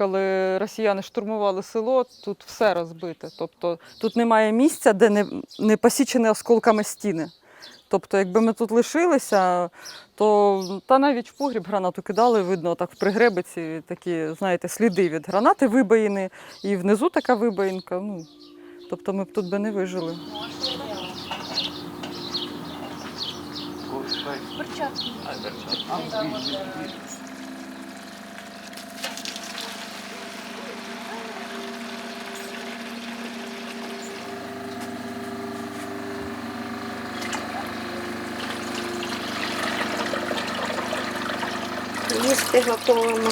коли росіяни штурмували село, тут все розбите. Тобто тут немає місця, де не, не посічені осколками стіни. Тобто, якби ми тут лишилися, то та навіть в погріб гранату кидали, видно, так в пригребиці такі, знаєте, сліди від гранати вибоїни, і внизу така вибоїнка. Ну, тобто ми б тут би не вижили. Їсти готуємо.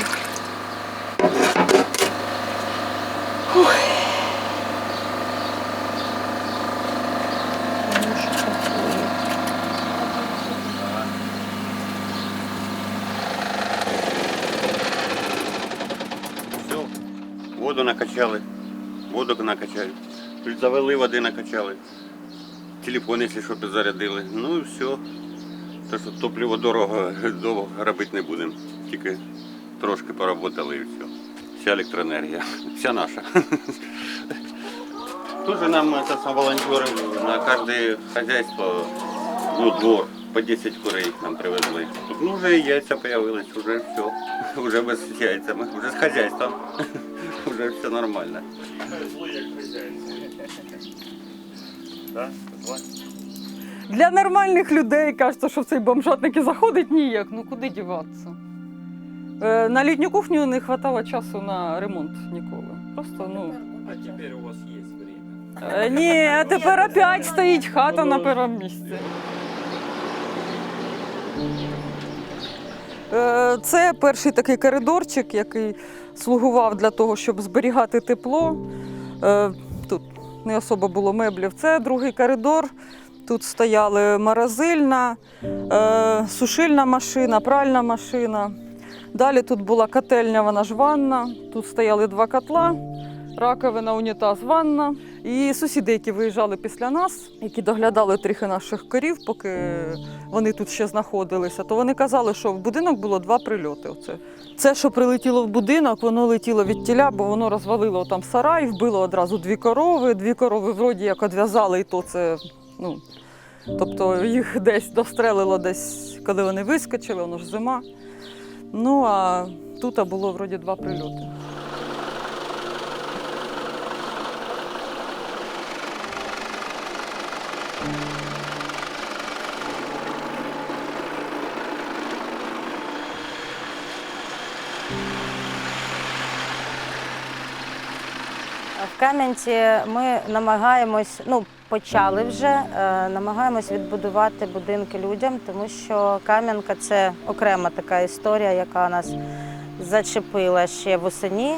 Все, воду накачали, воду накачали. Завели води накачали. Телефон, якщо що, підзарядили. Ну і все. То що топливо дорого, довго робити не будемо. Тільки трошки поработали і все. Вся електроенергія, вся наша. Тоже нам это, сам, волонтеры на каждое хозяйство, ну, двор, по 10 курей нам привезли. Тут, ну, вже і яйця появились, уже все. Уже без яйцями, уже з хозяйством. Уже все нормально. Для нормальних людей кажеться, що в цей бомжатник і заходить ніяк. Ну куди діватися? Е, на літню кухню не вистачало часу на ремонт ніколи. Просто, ну. А теперь у вас есть время. Е, Ні, а тепер опять стоїть хата на першому місці. Е, Це перший такий коридорчик, який слугував для того, щоб зберігати тепло. Е, Тут не особо було меблів. Це другий коридор. Тут стояли морозильна, е, сушильна машина, пральна машина. Далі тут була котельня, вона ж ванна. Тут стояли два котла, раковина, унітаз, ванна. І сусіди, які виїжджали після нас, які доглядали трохи наших корів, поки вони тут ще знаходилися, то вони казали, що в будинок було два прильоти. Оце. Це, що прилетіло в будинок, воно летіло від тіля, бо воно розвалило там сарай, вбило одразу дві корови. Дві корови вроді як одв'язали, і то це. Ну, тобто їх десь дострелило, десь, коли вони вискочили, воно ж зима. Ну а тут було вроді два прильоти. В Кам'янці ми намагаємось, ну почали вже, е, намагаємось відбудувати будинки людям, тому що Кам'янка це окрема така історія, яка нас зачепила ще восені.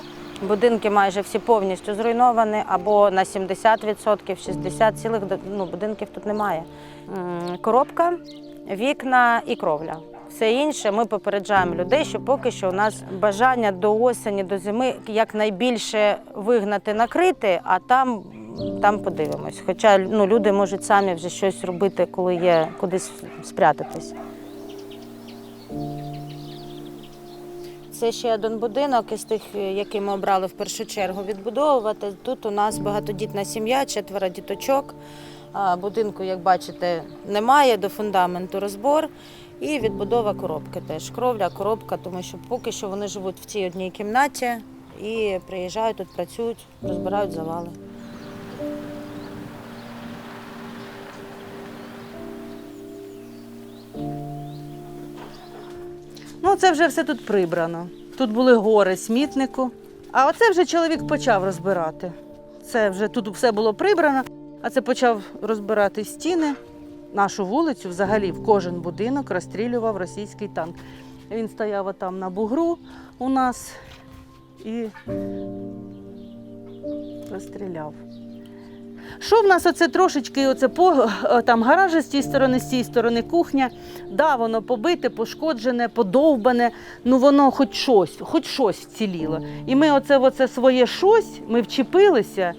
Будинки майже всі повністю зруйновані, або на 70%, 60% цілих ну, будинків тут немає. Коробка, вікна і кровля. Все інше ми попереджаємо людей, що поки що у нас бажання до осені, до зими якнайбільше вигнати, накрити, а там, там подивимось. Хоча ну, люди можуть самі вже щось робити, коли є кудись спрятатись. Це ще один будинок із тих, який ми обрали в першу чергу відбудовувати. Тут у нас багатодітна сім'я, четверо діточок. Будинку, як бачите, немає, до фундаменту розбор. І відбудова коробки теж. Кровля, коробка, тому що поки що вони живуть в цій одній кімнаті і приїжджають тут, працюють, розбирають завали. Ну, це вже все тут прибрано. Тут були гори смітнику. А оце вже чоловік почав розбирати. Це вже тут все було прибрано, а це почав розбирати стіни. Нашу вулицю взагалі в кожен будинок розстрілював російський танк. Він стояв отам на бугру у нас і розстріляв. Що в нас оце трошечки, оце по е, там гаражі з тієї сторони, з цієї сторони кухня. Да, воно побите, пошкоджене, подовбане, ну воно хоч щось, хоч щось вціліло. І ми оце, оце своє щось, ми вчепилися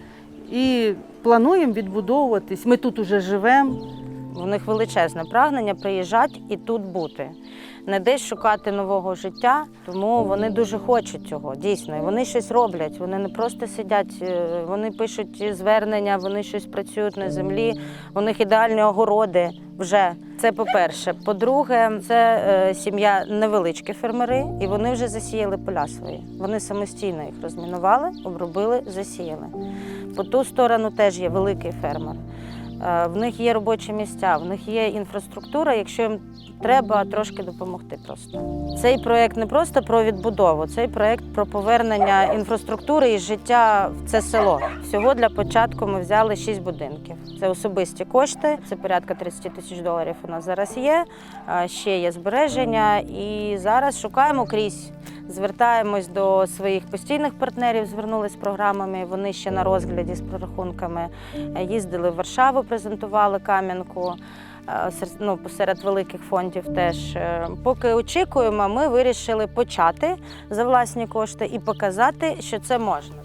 і плануємо відбудовуватись. Ми тут уже живемо. У них величезне прагнення приїжджати і тут бути. Не десь шукати нового життя. Тому вони дуже хочуть цього. Дійсно, і вони щось роблять. Вони не просто сидять, е, вони пишуть звернення, вони щось працюють на землі. У них ідеальні огороди вже. Це по-перше. По-друге, це е, сім'я невеличкі фермери, і вони вже засіяли поля свої. Вони самостійно їх розмінували, обробили, засіяли. По ту сторону теж є великий фермер. Е, В них є робочі місця, в них є інфраструктура, якщо їм треба трошки допомогти просто. Цей проект не просто про відбудову, цей проект про повернення інфраструктури і життя в це село. Всього для початку ми взяли шість будинків. Це особисті кошти, це порядка 30 тисяч доларів у нас зараз є. Ще є збереження, і зараз шукаємо крізь. Звертаємось до своїх постійних партнерів, звернулись з програмами. Вони ще на розгляді з прорахунками. Е, Їздили в Варшаву, презентували Кам'янку. е, Ну, серед великих фондів теж. Е, Поки очікуємо, ми вирішили почати за власні кошти і показати, що це можна.